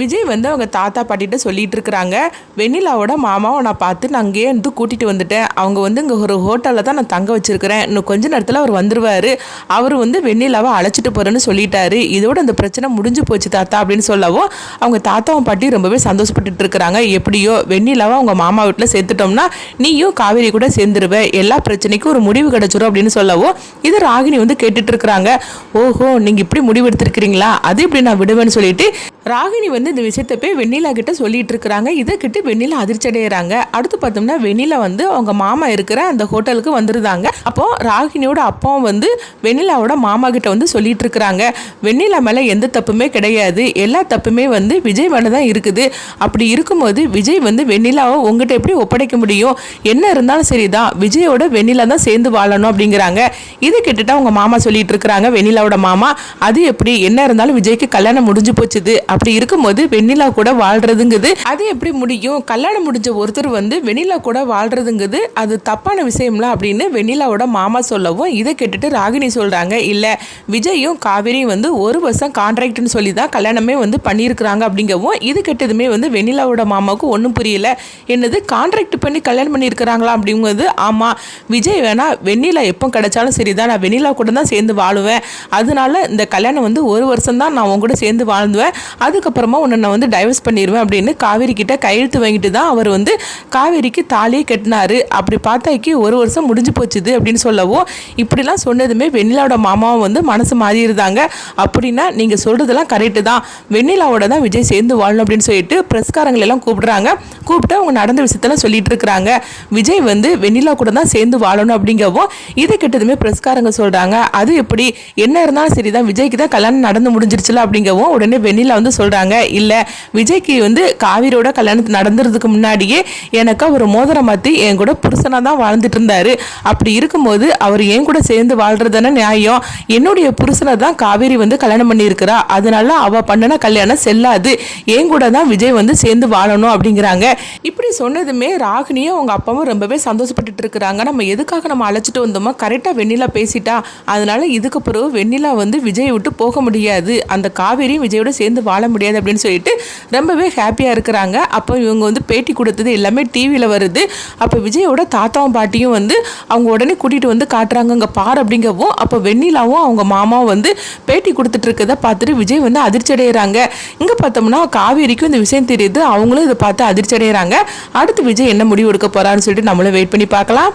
விஜய் வந்து அவங்க தாத்தா பாட்டிகிட்ட சொல்லிட்டு இருக்கிறாங்க வெண்ணிலாவோட மாமாவை நான் பார்த்து நான் அங்கேயே வந்து கூட்டிகிட்டு வந்துட்டேன். அவங்க வந்து இங்கே ஒரு ஹோட்டலில் தான் நான் தங்க வச்சுருக்கிறேன். இன்னும் கொஞ்ச நேரத்தில் அவர் வந்துடுவார் அவர் வந்து வெண்ணிலாவை அழைச்சிட்டு போகிறேன்னு சொல்லிட்டாரு. இதோட இந்த பிரச்சனை முடிஞ்சு போச்சு தாத்தா அப்படின்னு சொல்லவும் அவங்க தாத்தாவும் பாட்டி ரொம்பவே சந்தோஷப்பட்டுட்டு இருக்கிறாங்க எப்படியோ வெண்ணிலாவை அவங்க மாமா வீட்டில் சேர்த்துட்டோம்னா நீயும் காவேரி கூட சேர்ந்துருவ. எல்லா பிரச்சனைக்கும் ஒரு முடிவு கிடச்சிரும் அப்படின்னு சொல்லவும் இது ராகினி வந்து கேட்டுட்டு இருக்கிறாங்க ஓஹோ நீங்கள் இப்படி முடிவு எடுத்திருக்கிறீங்களா? அது இப்படி நான் விடுவேன்னு சொல்லிட்டு ராகினி வந்து இந்த விஷயத்தை போய் வெண்ணிலா கிட்ட சொல்லிட்டு இருக்கிறாங்க இதை கிட்ட வெண்ணிலா அதிர்ச்சி அடைகிறாங்க அடுத்து பார்த்தோம்னா வெண்ணிலா வந்து அவங்க மாமா இருக்கிற அந்த ஹோட்டலுக்கு வந்துருந்தாங்க அப்போ ராகினியோட அப்பாவும் வந்து வெண்ணிலாவோட மாமா கிட்ட வந்து சொல்லிட்டு இருக்கிறாங்க வெண்ணிலா மேலே எந்த தப்புமே கிடையாது. எல்லா தப்புமே வந்து விஜய் மேலே தான் இருக்குது. அப்படி இருக்கும்போது விஜய் வந்து வெண்ணிலாவை உங்ககிட்ட எப்படி ஒப்படைக்க முடியும்? என்ன இருந்தாலும் சரிதான். விஜயோட வெண்ணிலா தான் சேர்ந்து வாழணும் அப்படிங்கிறாங்க. இதை கேட்டுட்டு அவங்க மாமா சொல்லிட்டு இருக்கிறாங்க வெண்ணிலாவோட மாமா. அது எப்படி? என்ன இருந்தாலும் விஜய்க்கு கல்யாணம் முடிஞ்சு போச்சுது. அப்படி இருக்கும்போது வெண்ணிலா கூட வாழ்றதுங்குது. அது எப்படி முடியும்? கல்யாணம் முடிஞ்ச ஒருத்தர் வந்து வெண்ணிலா கூட வாழ்றதுங்குது. அது தப்பான விஷயம்ல அப்படின்னு வெண்ணிலாவோட மாமா சொல்லவும் இதை கேட்டுட்டு ராகினி சொல்றாங்க இல்ல விஜயும் காவேரியும் வந்து ஒரு வருஷம் கான்ட்ராக்ட்னு சொல்லி தான் கல்யாணமே வந்து பண்ணியிருக்கிறாங்க அப்படிங்கவும் இது கெட்டதுமே வந்து வெண்ணிலாவோட மாமாவுக்கு ஒன்றும் புரியல. என்னது கான்ட்ராக்ட் பண்ணி கல்யாணம் பண்ணியிருக்கிறாங்களா அப்படிங்கிறது ஆமாம் விஜய் வேணா வெண்ணிலா எப்போ கிடைச்சாலும் சரி தான் நான் வெண்ணிலா கூட தான் சேர்ந்து வாழுவேன். அதனால இந்த கல்யாணம் வந்து ஒரு வருஷம் தான் நான் உன் கூட சேர்ந்து வாழ்ந்துவேன். அதுக்கப்புறமா உன்னை நான் வந்து டைவர்ஸ் பண்ணிடுவேன் அப்படின்னு காவேரி கிட்ட கையெழுத்து வாங்கிட்டு தான் அவர் வந்து காவேரிக்கு தாலியே கட்டினாரு. அப்படி பார்த்தாக்கி ஒரு வருஷம் முடிஞ்சு போச்சுது அப்படின்னு சொல்லவும் இப்படிலாம் சொன்னதுமே வெண்ணிலாவோட மாமாவும் வந்து மனசு மாறியிருந்தாங்க அப்படின்னா நீங்கள் சொல்கிறதெல்லாம் கரெக்டு தான். வெண்ணிலாவோட தான் விஜய் சேர்ந்து வாழணும் அப்படின்னு சொல்லிட்டு பிரஸ்காரங்களெல்லாம் கூப்பிடுறாங்க. கூப்பிட்டு அவங்க நடந்த விஷயத்தெல்லாம் சொல்லிட்டு இருக்கிறாங்க. விஜய் வந்து வெண்ணிலா கூட தான் சேர்ந்து வாழணும் அப்படிங்கவும் இதை கெட்டதுமே பிரஸ்காரங்க சொல்கிறாங்க அது எப்படி? என்ன இருந்தாலும் சரி தான் விஜய்க்கு தான் கல்யாணம் நடந்து முடிஞ்சிருச்சுல அப்படிங்கவும் உடனே வெண்ணிலா வந்து சொல்கிறாங்க இல்லை விஜய்க்கு வந்து காவிரியோட கல்யாணத்து நடந்துறதுக்கு முன்னாடியே எனக்கு அவர் மோதிரம் மாற்றி என் கூட புருஷனாக தான் வாழ்ந்துட்டு இருந்தாரு. அப்படி இருக்கும்போது அவர் என் கூட சேர்ந்து வாழ்கிறதான நியாயம். என்னுடைய புருஷனை தான் காவேரி வந்து கல்யாணம் பண்ணியிருக்கிறா. அதனால அவள் பண்ணின கல்யாணம் செல்லாது. என் கூட தான் விஜய் வந்து சேர்ந்து வாழணும் அப்படிங்கிறாங்க. இப்படி சொன்னதுமே ராகினியும் அவங்க அப்பாவும் ரொம்பவே சந்தோஷப்பட்டுட்டு இருக்கிறாங்க. நம்ம எதுக்காக நம்ம அழைச்சிட்டு வந்தோமோ கரெக்டாக வெண்ணிலா பேசிட்டா. அதனால இதுக்கு பிறகு வெண்ணிலா வந்து விஜய் விட்டு போக முடியாது. அந்த காவேரியும் விஜயோட சேர்ந்து வாழ முடியாது அப்படின்னு சொல்லிட்டு ரொம்பவே ஹாப்பியாக இருக்கிறாங்க. அப்போ இவங்க வந்து பேட்டி கொடுத்தது எல்லாமே டிவியில் வருது. அப்போ விஜயோட தாத்தாவும் பாட்டியும் வந்து அவங்க உடனே கூட்டிகிட்டு வந்து காட்டுறாங்க. அங்கே பார் அப்படிங்கவும் அப்போ வெண்ணிலாவும் அவங்க மாமாவும் வந்து பேட்டி கொடுத்துட்டு இருக்கதை பார்த்துட்டு விஜய் வந்து அதிர்ச்சி அடைகிறாங்க இங்கே பார்த்தோம்னா காவேரிக்கும் இந்த விஷயம் தெரியுது. அவங்களும் இதை பார்த்து அதிர்ச்சி அடைகிறாங்க அடுத்து விஜய் என்ன முடிவு எடுக்க போகிறான்னு சொல்லிட்டு நம்மளும் வெயிட் பண்ணி பார்க்கலாம்.